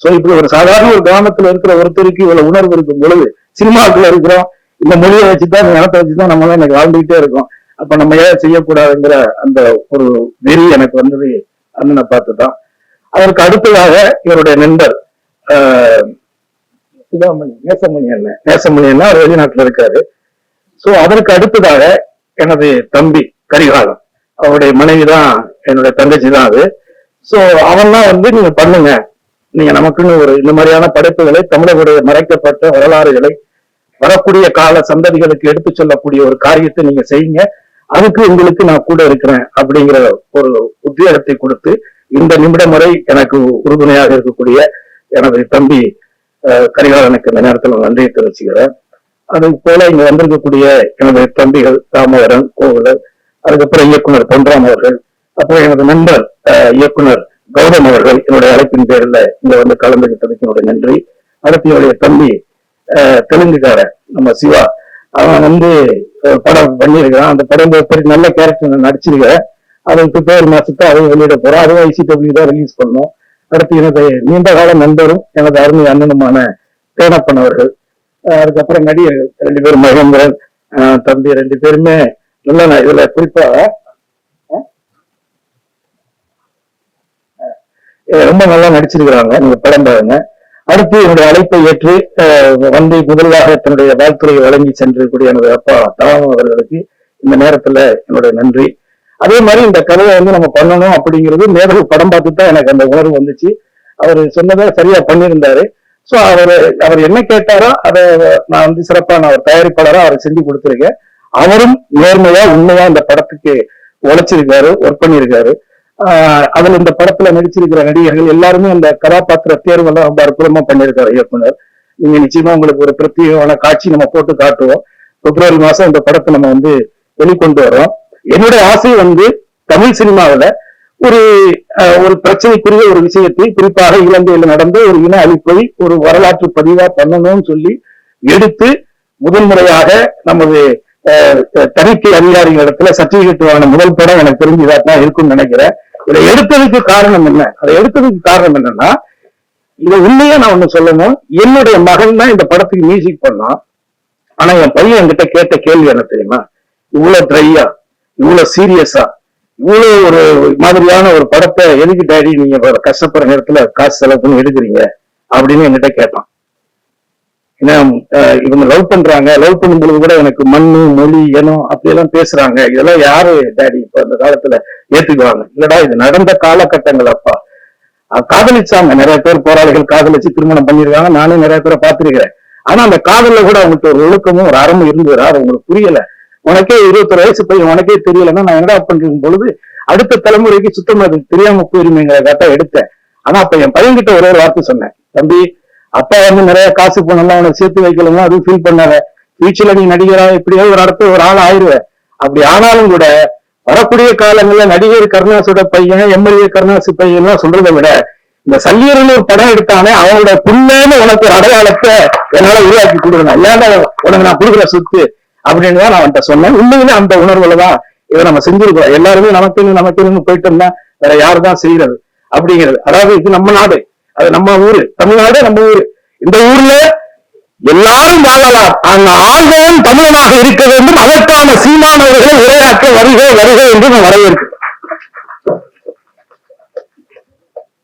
So இப்படி ஒரு சாதாரண ஒரு கிராமத்துல இருக்கிற ஒருத்தருக்கு இவ்வளவு உணர்வு இருக்கும் பொழுது சினிமாக்குள்ள இருக்கிறோம் இந்த மொழியை வச்சுதான் இந்த இனத்தை வச்சுதான் நம்ம எல்லாம் எனக்கு வாழ்ந்துகிட்டே இருக்கோம். அப்ப நம்ம ஏன் செய்யக்கூடாதுங்கிற அந்த ஒரு வெறி எனக்கு வந்தது அண்ணனை பார்த்துதான். அதற்கு அடுத்ததாக இவருடைய நண்பர் ஆஹ், சுதாமணி நேசமணி அண்ணன். நேசமணி அண்ணன் அவர் வெளிநாட்டுல இருக்காரு. சோ அதற்கு அடுத்ததாக எனது தம்பி கரிகாலம் அவருடைய மனைவி தான் என்னுடைய தங்கச்சி தான் அது. சோ அவன் தான் வந்து நீங்க பண்ணுங்க நீங்க நமக்குன்னு ஒரு இந்த மாதிரியான படைப்புகளை தமிழர்களுடைய மறைக்கப்பட்ட வரலாறுகளை வரக்கூடிய கால சந்ததிகளுக்கு எடுத்து சொல்லக்கூடிய ஒரு காரியத்தை நீங்க செய்யுங்க. அதுக்கு உங்களுக்கு நான் கூட இருக்கிறேன் அப்படிங்கிற ஒரு உத்வேகத்தை கொடுத்து இந்த நிமிடம் வரை எனக்கு உறுதுணையாக இருக்கக்கூடிய எனது தம்பி கரிகாலனுக்கு இந்த நேரத்தில் நன்றியை தெரிவிச்சுக்கிறேன். அது போல இங்க வந்திருக்கக்கூடிய எனது தம்பிகள் தாமோதரன் கோவிலர் அதுக்கப்புறம் இயக்குனர் பொன்ராம் அவர்கள் அப்புறம் எனது நண்பர் அஹ், இயக்குனர் கௌதம் அவர்கள் என்னுடைய அழைப்பின் பேரில் இங்க வந்து கலந்துகிட்டதுக்கு என்னுடைய நன்றி. அடுத்து என்னுடைய தம்பி தெலுங்குக்கார தெலுங்குக்காரன் நம்ம சிவா அவன் வந்து படம் பண்ணியிருக்கிறான். அந்த படம் ஒரு பெரிய நல்ல கேரக்டர் நடிச்சிருக்கிறேன் அதை பிப்ரவரி மாசத்தை அதை வெளியிட போறோம் அதுவும் ஐசிடபிள்யூ தான் ரிலீஸ் பண்ணோம் அடுத்து எனது நீண்ட கால நண்பரும் எனது அருமை அண்ணனுமான தேனப்பன் அவர்கள். அதுக்கப்புறம் நடிகர் ரெண்டு பேரும் மகேந்திரன் தம்பி ரெண்டு பேருமே நல்ல இதுல குறிப்பா ரொம்ப நல்லா நடிச்சிருக்கிறாங்க. நீங்க படம் பாருங்க. அடுத்து என்னுடைய அழைப்பை ஏற்று வந்து முதலாக தன்னுடைய வாழ்த்துறையை வழங்கி சென்றிருக்கக்கூடிய எனது அப்பா தலாம அவர்களுக்கு இந்த நேரத்துல என்னுடைய நன்றி. அதே மாதிரி இந்த கதையை வந்து நம்ம பண்ணணும் அப்படிங்கிறது நேரில் படம் பார்த்து தான் எனக்கு அந்த உணர்வு வந்துச்சு. அவர் சொன்னதை சரியா பண்ணியிருந்தாரு. சோ அவர் அவர் என்ன கேட்டாரோ அதை நான் வந்து சிறப்பான நான் ஒரு தயாரிப்பாளராக அவர் செஞ்சு கொடுத்துருக்கேன். அவரும் நேர்மையா உண்மையா இந்த படத்துக்கு உழைச்சிருக்காரு ஒர்க் பண்ணியிருக்காரு. அதுல இந்த படத்துல நடிச்சிருக்கிற நடிகர்கள் எல்லாருமே அந்த கதாபாத்திர தேர்வெல்லாம் ரொம்ப அற்புதமா பண்ணியிருக்காரு இயக்குனர். நீங்க நிச்சயமா உங்களுக்கு ஒரு பிரத்யேகமான காட்சி நம்ம போட்டு காட்டுவோம். பிப்ரவரி மாசம் இந்த படத்தை நம்ம வந்து வெளிக்கொண்டு வரோம் என்னுடைய ஆசை வந்து தமிழ் சினிமாவில ஒரு ஒரு பிரச்சனைக்குரிய ஒரு விஷயத்தை குறிப்பாக இலங்கையில் நடந்த ஒரு இன அழிப்பை ஒரு வரலாற்று பதிவா பண்ணணும்னு சொல்லி எடுத்து முதன்முறையாக நமது தணிக்கை அதிகாரிகள் இடத்துல சர்டிபிகேட் வாங்கின முதல் படம் எனக்கு தெரிஞ்சு தான் இருக்கும்னு நினைக்கிறேன். இதை எடுத்ததுக்கு காரணம் என்ன? அதை எடுத்ததுக்கு காரணம் என்னன்னா இதை உண்மையா நான் ஒண்ணு சொல்லணும். என்னுடைய மகன் தான் இந்த படத்துக்கு மியூசிக் பண்ணான். ஆனா என் பையன் என்கிட்ட கேட்ட கேள்வி என்ன தெரியுமா? இவ்வளவு ட்ரையா இவ்வளவு சீரியஸா இவ்வளவு ஒரு மாதிரியான ஒரு படத்தை எதுக்கு டேடி நீங்க கஷ்டப்படுற நேரத்துல காசு செலவு பண்ணி எடுக்கிறீங்க? அப்படின்னு என்கிட்ட கேட்டான். ஏன்னா இவங்க லவ் பண்றாங்க. லவ் பண்ணும் பொழுது கூட எனக்கு மண்ணு மொழி இனம் அப்படியெல்லாம் பேசுறாங்க. இதெல்லாம் யாரு டேடி இப்ப அந்த காலத்துல ஏத்துக்குவாங்க? இல்லடா இது நடந்த காலகட்டங்கள் அப்பா. காதலிச்சாங்க. நிறைய பேர் போராளிகள் காதலிச்சு திருமணம் பண்ணிருக்காங்க நானே நிறைய பேரை பார்த்திருக்கிறேன். ஆனா அந்த காதல்ல கூட அவங்களுக்கு ஒரு ஒழுக்கமும் ஒரு அறமும் இருந்தது. அது உங்களுக்கு புரியல. உனக்கே இருபத்தொரு வயசு பையன் உனக்கே தெரியலன்னா நான் என்னடா பண்றேன் பொழுது அடுத்த தலைமுறைக்கு சுத்தமா அது தெரியாம போயிருமேங்கிற கட்ட எடுத்தேன். ஆனா அப்ப என் பையன்கிட்ட ஒரே ஒரு வார்த்தை சொன்னேன். தம்பி அப்பா வந்து நிறைய காசு பணம்லாம் உனக்கு சேர்த்து வைக்கலாம் அதுவும் ஃபீல் பண்ணாத. ஃபியூச்சர்ல நீ நடிகரா எப்படியாவது ஒரு அடுத்த ஒரு ஆள் ஆயிருவ. அப்படி ஆனாலும் கூட வரக்கூடிய காலங்கள்ல நடிகர் கருணாசோட பையன் எம்எல்ஏ கருணாசு பையன் சொல்றதை விட இந்த சல்லியரில் ஒரு படம் எடுத்தானே அவனோட புள்ளேன்னு உனக்கு ஒரு அடையாளத்தை என்னால உருவாக்கி கொடுக்கணும். இல்லாத உனக்கு நான் கொடுக்குற சொத்து அப்படின்னு தான் நான் அவன்கிட்ட சொன்னேன். உண்மையிலே அந்த உணர்வுல தான் இதை நம்ம செஞ்சிருக்கோம் எல்லாருமே நமக்கு நமக்கு போயிட்டோம்னா வேற யாரு தான் செய்யறது அப்படிங்கிறது. அதாவது இது நம்ம நாடு. அது நம்ம ஊரு தமிழ்நாடு நம்ம ஊரு. இந்த ஊர்ல எல்லாரும் வாழலாம். அந்த ஆழ்வன் தமிழனாக இருக்க வேண்டும். அதற்கான சீமானவர்களை உரையாற்ற வருக வருக என்று நான் வரவேற்கிறேன்